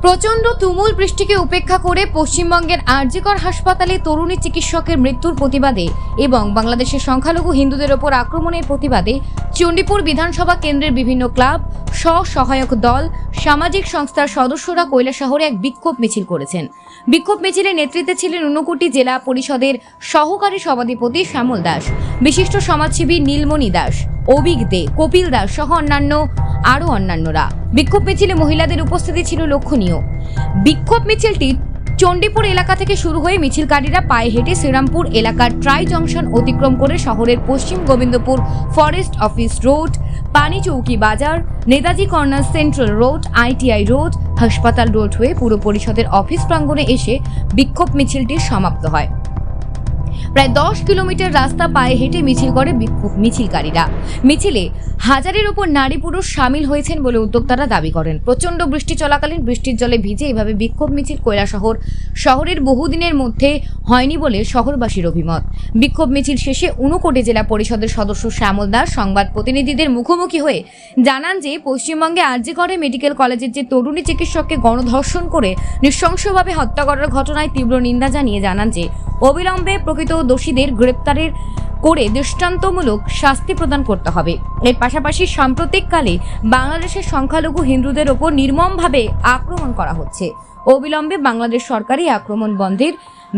প্রচণ্ড তুমুল বৃষ্টিকে উপেক্ষা করে পশ্চিমবঙ্গের আরজিকর হাসপাতালে তরুণী চিকিৎসকের মৃত্যুর প্রতিবাদে এবং বাংলাদেশের সংখ্যালঘু হিন্দুদের ওপর আক্রমণের প্রতিবাদে চণ্ডীপুর বিধানসভা কেন্দ্রের বিভিন্ন ক্লাব, স্ব-সহায়ক দল, সামাজিক সংস্থার সদস্যরা কৈলাসহরে এক বিক্ষোভ মিছিল করেছেন। বিক্ষোভ মিছিলের নেতৃত্বে ছিলেন ঊনকোটি জেলা পরিষদের সহকারী সভাধিপতি শ্যামল দাস, বিশিষ্ট সমাজসেবী নীলমণি দাস অবিক দে, কপিল দাস সহ অন্যান্য আরও অন্যান্যরা। বিক্ষোভ মিছিলে মহিলাদের উপস্থিতি ছিল লক্ষণীয়। বিক্ষোভ মিছিলটি চণ্ডীপুর এলাকা থেকে শুরু হয়ে মিছিলকারীরা পায়ে হেঁটে শ্রীরামপুর এলাকার ট্রাই জংশন অতিক্রম করে শহরের পশ্চিম Gobindapur forest office road Panichowki বাজার, Netaji corner central road, ITI road, হাসপাতাল রোড হয়ে পুর পরিষদের অফিস প্রাঙ্গণে এসে বিক্ষোভ মিছিলটি সমাপ্ত হয়। প্রায় দশ কিলোমিটার রাস্তা পায়ে হেঁটে মিছিল করে বিক্ষোভ মিছিলকারীরা। মিছিলে হাজারের ওপর নারী পুরুষ সামিল হয়েছেন বলে উদ্যোক্তারা দাবি করেন। প্রচণ্ড বৃষ্টি চলাকালীন বৃষ্টির জলে ভিজে এভাবে বিক্ষোভ মিছিল কৈলাসহর শহরের বহুদিনের মধ্যে হয়নি বলে শহরবাসীর অভিমত। বিক্ষোভ মিছিল শেষে ঊনকোটি জেলা পরিষদের সদস্য শ্যামল দাস সংবাদ প্রতিনিধিদের মুখোমুখি হয়ে জানান যে, পশ্চিমবঙ্গে আরজিকরে মেডিকেল কলেজের যে তরুণী চিকিৎসককে গণধর্ষণ করে নৃশংসভাবে হত্যা করার ঘটনায় তীব্র নিন্দা জানিয়ে জানান যে, অবিলম্বে প্রকৃত দোষীদের গ্রেপ্তারের করে দৃষ্টান্তমূলক শাস্তি প্রদান করতে হবে। এর পাশাপাশি সাম্প্রতিককালে বাংলাদেশের সংখ্যালঘু হিন্দুদের ওপর নির্মমভাবে আক্রমণ করা হচ্ছে। অবিলম্বে বাংলাদেশ সরকারি আক্রমণ বন্ধের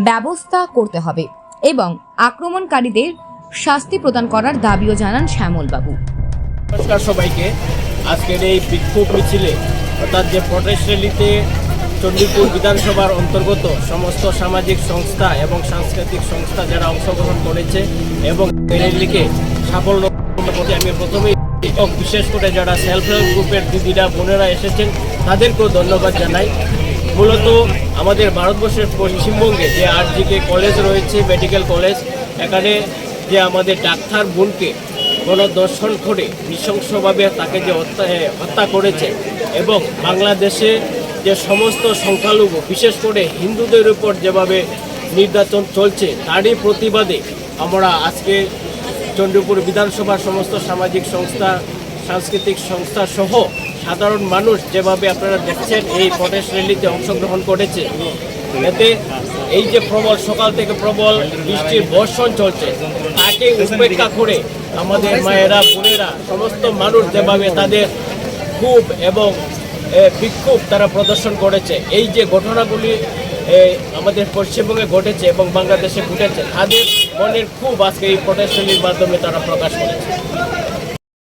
ব্যবস্থা করতে হবে এবং আক্রমণকারীদের শাস্তি প্রদান করার দাবিও জানান শ্যামলবাবু। নমস্কার সবাইকে। আজকের এই বিক্ষোভ মিছিলে, অর্থাৎ যে প্রটেস্ট র্যালিতে চণ্ডীপুর বিধানসভার অন্তর্গত সমস্ত সামাজিক সংস্থা এবং সাংস্কৃতিক সংস্থা যারা অংশগ্রহণ করেছে এবং র্যালিকে সাফল্য আমি প্রথমেই এবং বিশেষ করে যারা সেলফ হেল্প গ্রুপের দিদিরা, বোনেরা এসেছেন, তাদেরকেও ধন্যবাদ জানাই। মূলত আমাদের ভারতবর্ষের পশ্চিমবঙ্গে যে আরজিকে কলেজ রয়েছে মেডিকেল কলেজ এখানে যে আমাদের ডাক্তার বোনকে গণদর্শন করে নৃশংসভাবে তাকে যে হত্যা হত্যা করেছে এবং বাংলাদেশে যে সমস্ত সংখ্যালঘু, বিশেষ করে হিন্দুদের উপর যেভাবে নির্যাতন চলছে, তারই প্রতিবাদে আমরা আজকে চন্দ্রপুর বিধানসভার সমস্ত সামাজিক সংস্থা, সাংস্কৃতিক সংস্থা সহ সাধারণ মানুষ যেভাবে আপনারা দেখছেন, এই প্রটেস্ট র্যালিতে অংশগ্রহণ করেছে। এতে এই যে প্রবল, সকাল থেকে প্রবল বৃষ্টির বর্ষণ চলছে, তাকে উপেক্ষা করে আমাদের মায়েরা, বোনেরা, সমস্ত মানুষ যেভাবে তাদের খুব এবং বিক্ষোভ তারা প্রদর্শন করেছে। এই যে ঘটনাগুলি আমাদের পশ্চিমবঙ্গে ঘটেছে এবং বাংলাদেশে ঘটেছে, তাদের মনের খুব আজকে এই প্রদর্শনীর মাধ্যমে তারা প্রকাশ করেছে।